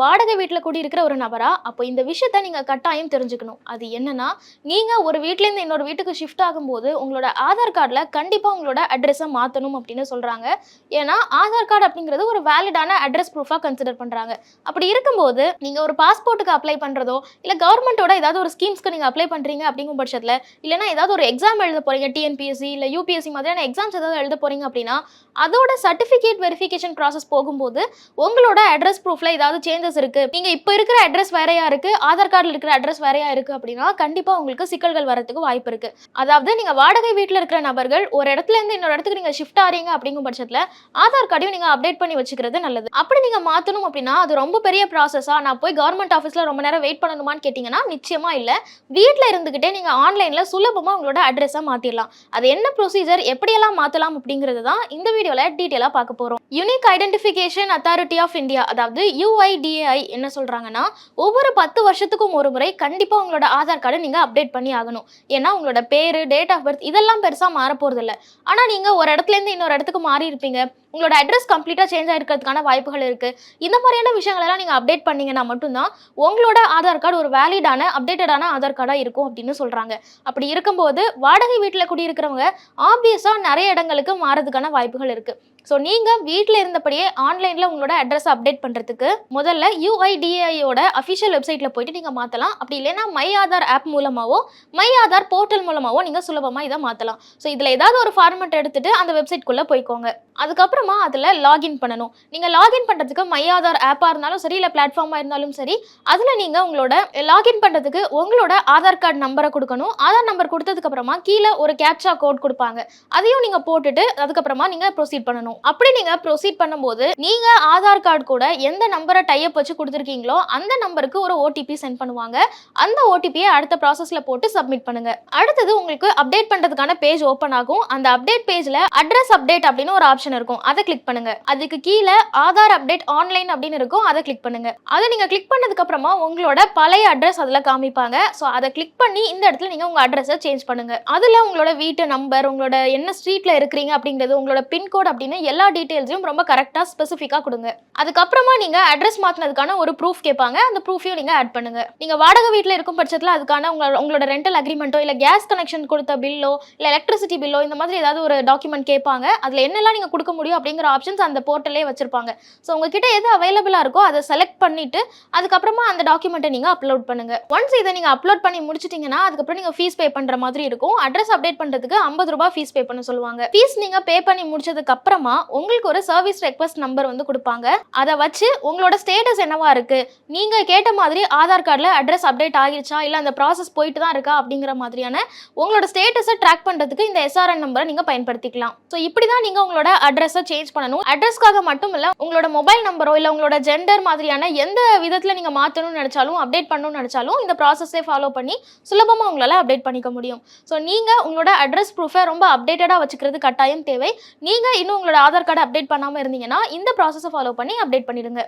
வாடகை வீட்டில் கூடி இருக்கிற ஒரு நபரா? அப்போ இந்த விஷயத்த நீங்கள் கட்டாயம் தெரிஞ்சுக்கணும். அது என்னன்னா நீங்கள் ஒரு வீட்டிலேருந்து இன்னொரு வீட்டுக்கு ஷிஃப்ட் ஆகும்போது உங்களோட ஆதார் கார்டில் கண்டிப்பாக உங்களோட அட்ரஸை மாற்றணும் அப்படின்னு சொல்கிறாங்க ஏன்னா ஆதார் கார்டு அப்படிங்கிறது ஒரு வேலிடான அட்ரஸ் ப்ரூஃபாக கன்சிடர் பண்ணுறாங்க அப்படி இருக்கும்போது நீங்கள் ஒரு பாஸ்போர்ட்டுக்கு அப்ளை பண்ணுறதோ இல்லை கவர்மெண்ட்டோட ஏதாவது ஒரு ஸ்கீம்ஸ்க்கு நீங்கள் அப்ளை பண்ணுறீங்க அப்படிங்கும் பட்சத்தில் இல்லைன்னா ஏதாவது ஒரு எக்ஸாம் எழுத போறீங்க டிஎன்பிஎஸ்சி இல்லை யூபிஎஸ்சி மாதிரியான எக்ஸாம்ஸ் ஏதாவது எழுத போறீங்க அப்படின்னா அதோட சர்டிஃபிகேட் வெரிஃபிகேஷன் ப்ராசஸ் போகும்போது உங்களோட அட்ரஸ் ப்ரூஃப்ல ஏதாவது சேஞ்சஸ் இருக்கு. நீங்க இப்போ இருக்கிற அட்ரஸ் வேறையா இருக்கு. ஆதார் கார்டில் இருக்கிற அட்ரஸ் வேறையா இருக்கு அப்படின்னா கண்டிப்பா உங்களுக்கு சிக்கல்கள் வரதுக்கு வாய்ப்பு இருக்கு. அதாவது நீங்க வாடகை வீட்டில் இருக்கிற நபர்கள் ஒரு இடத்துல இருந்து இன்னொரு இடத்துக்கு நீங்க ஷிஃப்ட் ஆறீங்க அப்படிங்கும் பட்சத்துல ஆதார் கார்டையும் நீங்க அப்டேட் பண்ணி வச்சுக்கிறது நல்லது. அப்படி நீங்க மாத்தணும் அப்படின்னா அது ரொம்ப பெரிய ப்ராசஸா நான் போய் கவர்மெண்ட் ஆஃபீஸ்ல ரொம்ப நேரம் வெயிட் பண்ணணுமான்னு கேட்டீங்கன்னா நிச்சயமா இல்ல. வீட்டில் இருந்துகிட்டே நீங்க ஆன்லைன்ல சுலபமா உங்களோட அட்ரஸை மாத்திடலாம் அது என்ன ப்ரொசீஜர் எப்படியெல்லாம் மாத்தலாம் அப்படிங்கிறது தான் இந்த வீடியோல டீட்டெயிலாக பார்க்க போறோம். Unique identification authority of India அதாவது யூஐ யூஐடிஏஐ என்ன சொல்கிறாங்கன்னா ஒவ்வொரு பத்து வருஷத்துக்கும் ஒரு முறை கண்டிப்பாக உங்களோட ஆதார் கார்டை நீங்கள் அப்டேட் பண்ணி ஆகணும். ஏன்னா உங்களோட பேரு டேட் ஆஃப் பர்த் இதெல்லாம் பெருசாக மாற போறது இல்ல ஆனா ஒரு இடத்துல இருந்து இன்னொரு இடத்துக்கு மாறி இருப்பீங்க உங்களோட அட்ரஸ் கம்ப்ளீட்டாக சேஞ்ச் ஆகிருக்கிறதுக்கான வாய்ப்புகள் இருக்குது இந்த மாதிரியான விஷயங்களெல்லாம் நீங்கள் அப்டேட் பண்ணீங்கன்னா மட்டும்தான் உங்களோட ஆதார் கார்டு ஒரு வேலிடான அப்டேட்டடான ஆதார் கார்டாக இருக்கும் அப்படின்னு சொல்கிறாங்க அப்படி இருக்கும்போது வாடகை வீட்டில் குடியிருக்கிறவங்க ஆப்வியஸாக நிறைய இடங்களுக்கு மாறதுக்கான வாய்ப்புகள் இருக்குது ஸோ நீங்கள் வீட்டில் இருந்தபடியே ஆன்லைனில் உங்களோட அட்ரஸ் அப்டேட் பண்ணுறதுக்கு முதல்ல யூஐடிஐயோட அஃபிஷியல் வெப்சைட்டில் போயிட்டு நீங்கள் மாற்றலாம் அப்படி இல்லைன்னா மை ஆதார் ஆப் மூலமாகவோ மை ஆதார் போர்ட்டல் மூலமாகவோ நீங்கள் சுலபமாக இதை மாற்றலாம் ஸோ இதில் ஏதாவது ஒரு ஃபார்மெட் எடுத்துகிட்டு அந்த வெப்சைட்குள்ளே போய்க்கோங்க. அதுக்கப்புறமா அதில் லாகின் பண்ணணும். நீங்கள் லாகின் பண்ணுறதுக்கு மை ஆதார் ஆப்பாக இருந்தாலும் சரி இல்லை பிளாட்ஃபார்மாக இருந்தாலும் சரி அதில் நீங்கள் உங்களோட லாகின் பண்ணுறதுக்கு உங்களோட ஆதார் கார்டு நம்பரை கொடுக்கணும். ஆதார் நம்பர் கொடுத்ததுக்கப்புறமா கீழே ஒரு கேப்சா கோட் கொடுப்பாங்க. அதையும் நீங்கள் போட்டுட்டு அதுக்கப்புறமா நீங்கள் ப்ரொசீட் பண்ணணும். அப்படி நீங்கள் ப்ரொசீட் பண்ணும்போது நீங்கள் ஆதார் கார்டு கூட எந்த நம்பரை டைப் வச்சு கொடுத்துருக்கீங்களோ அந்த நம்பருக்கு ஒரு ஓடிபி சென்ட் பண்ணுவாங்க. அந்த ஓடிபியை அடுத்த ப்ராசஸில் போட்டு சப்மிட் பண்ணுங்க. அடுத்தது உங்களுக்கு அப்டேட் பண்ணுறதுக்கான பேஜ் ஓப்பன் ஆகும். அந்த அப்டேட் பேஜில் அட்ரஸ் அப்டேட் அப்படின்னு ஒரு ஆப்ஷன் இருக்கும். அதை கிளிக் பண்ணுங்க. அதுக்கு கீழே ஆதார் அப்டேட் ஆன்லைன் அப்படின்னு இருக்கும். அதை கிளிக் பண்ணுங்க. அதை நீங்கள் கிளிக் பண்ணதுக்கு அப்புறமா உங்களோட பழைய அட்ரஸ் அதில் காமிப்பாங்க. ஸோ அதை கிளிக் பண்ணி இந்த இடத்துல நீங்கள் உங்கள் அட்ரஸை சேஞ்ச் பண்ணுங்க. அதில் உங்களோட வீட்டு நம்பர் உங்களோட என்ன ஸ்ட்ரீட்டில் இருக்கிறீங்க அப்படிங்கிறது உங்களோட பின்கோட் அப்படின்னு எல்லா டீட்டெயில்ஸையும் ரொம்ப கரெக்டாக ஸ்பெசிஃபிக்காக கொடுங்க. அதுக்கப்புறமா நீங்கள் அட்ரஸ் மாற்றினதுக்கான ஒரு ப்ரூஃப் கேட்பாங்க. அந்த ப்ரூஃபையும் நீங்கள் ஆட் பண்ணுங்க. நீங்கள் வாடகை வீட்டில் இருக்கும் பட்சத்தில் அதுக்கான உங்களோட உங்களோட ரெண்டல் அக்ரிமெண்ட்டோ இல்லை கேஸ் கனெக்ஷன் கொடுத்த பில்லோ இல்லை எலக்ட்ரிசிட்டி பில்லோ இந்த மாதிரி ஏதாவது ஒரு டாக்குமெண்ட் கேட்பாங்க. அதில் என்னெல்லாம் நீங்கள் கொடுக்க முடியும் அப்படிங்கிற ஆப்ஷன்ஸ் அந்த போர்ட்டலே வச்சிருப்பாங்க. ஸோ உங்ககிட்ட எது அவைலபிளாக இருக்கோ அதை செலக்ட் பண்ணிட்டு அதுக்கப்புறமா அந்த டாக்குமெண்ட்டை நீங்கள் அப்லோட் பண்ணுங்க. ஒன்ஸ் இதை நீங்கள் அப்லோட் பண்ணி முடிச்சிட்டிங்கன்னா அதுக்கப்புறம் நீங்கள் ஃபீஸ் பே பண்ணுற மாதிரி இருக்கும். அட்ரஸ் அப்டேட் பண்ணுறதுக்கு ஐம்பது ரூபாய் ஃபீஸ் பே பண்ண சொல்லுவாங்க. ஃபீஸ் நீங்கள் பே பண்ணி முடிச்சதுக்கு அப்புறமா உங்களுக்கு ஒரு சர்வீஸ் ரெக்வஸ்ட் நம்பர் வந்து கொடுப்பாங்க. அதை வச்சு உங்களோட ஸ்டேட்டஸ் என்னவா இருக்கு? நீங்க கேட்ட மாதிரி ஆதார் கார்டில் அட்ரஸ் அப்டேட் ஆகிருச்சா? இல்லை அந்த ப்ராசஸ் போயிட்டு தான் இருக்கா? அப்படிங்கிற மாதிரியான உங்களோட ஸ்டேட்டஸை ட்ராக் பண்ணுறதுக்கு இந்த எஸ்ஆர்என் நம்பரை நீங்கள் பயன்படுத்திக்கலாம். ஸோ இப்படி தான் நீங்கள் உங்களோட அட்ரஸை சேஞ்ச் பண்ணணும். அட்ரஸ்க்காக மட்டும் இல்லை உங்களோட மொபைல் நம்பரோ இல்லை உங்களோட ஜெண்டர் மாதிரியான எந்த விதத்தில் நீங்கள் மாற்றணும்னு நினச்சாலும் அப்டேட் பண்ணணும்னு நினச்சாலும் இந்த ப்ராசஸே ஃபாலோ பண்ணி சுலபமாக உங்களால் அப்டேட் பண்ணிக்க முடியும். ஸோ நீங்கள் உங்களோட அட்ரஸ் ப்ரூஃபை ரொம்ப அப்டேட்டடாக வச்சுக்கிறது கட்டாயம் தேவை. நீங்கள் இன்னும் உங்களோட உங்களோட ஆதார் கார்டு அப்டேட் பண்ணாமல் இருந்தீங்கன்னா இந்த ப்ராசஸை ஃபாலோ பண்ணி அப்டேட் பண்ணிடுங்க.